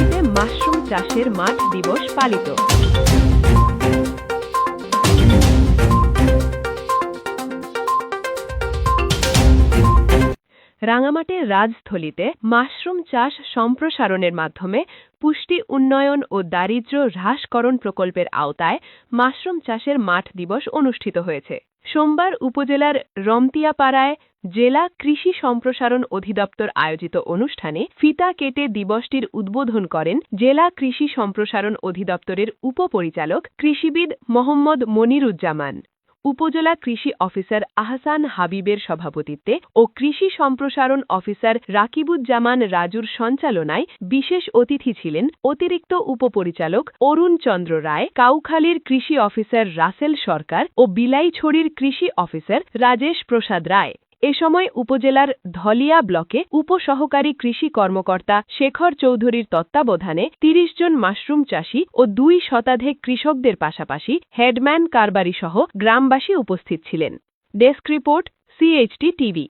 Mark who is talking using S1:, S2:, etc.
S1: রাঙামাটিতে মাশরুম চাষের মাঠ দিবস পালিত। রাঙামাটির রাজস্থলীতে মাশরুম চাষ সম্প্রসারণের মাধ্যমে পুষ্টি উন্নয়ন ও দারিদ্র্য হ্রাসকরণ প্রকল্পের আওতায় মাশরুম চাষের মাঠ দিবস অনুষ্ঠিত হয়েছে। সোমবার উপজেলার রমতিয়াপাড়ায় জেলা কৃষি সম্প্রসারণ অধিদপ্তর আয়োজিত অনুষ্ঠানে ফিতা কেটে দিবসটির উদ্বোধন করেন জেলা কৃষি সম্প্রসারণ অধিদপ্তরের উপপরিচালক কৃষিবিদ মোহাম্মদ মনিরুজ্জামান। উপজেলা কৃষি অফিসার আহসান হাবিবের সভাপতিত্বে ও কৃষি সম্প্রসারণ অফিসার রাকিবুজ্জামান রাজুর সঞ্চালনায় বিশেষ অতিথি ছিলেন অতিরিক্ত উপপরিচালক অরুণ চন্দ্র রায়, কাউখালীর কৃষি অফিসার রাসেল সরকার ও বিলাইছড়ির কৃষি অফিসার রাজেশ প্রসাদ রায়। এ সময় উপজেলার ধলিয়া ব্লকে উপসহকারী কৃষি কর্মকর্তা শেখর চৌধুরীর তত্ত্বাবধানে তিরিশ জন মাশরুম চাষী ও দুই শতাধিক কৃষকদের পাশাপাশি হেডম্যান কারবারিসহ গ্রামবাসী উপস্থিত ছিলেন। Desk report CHT TV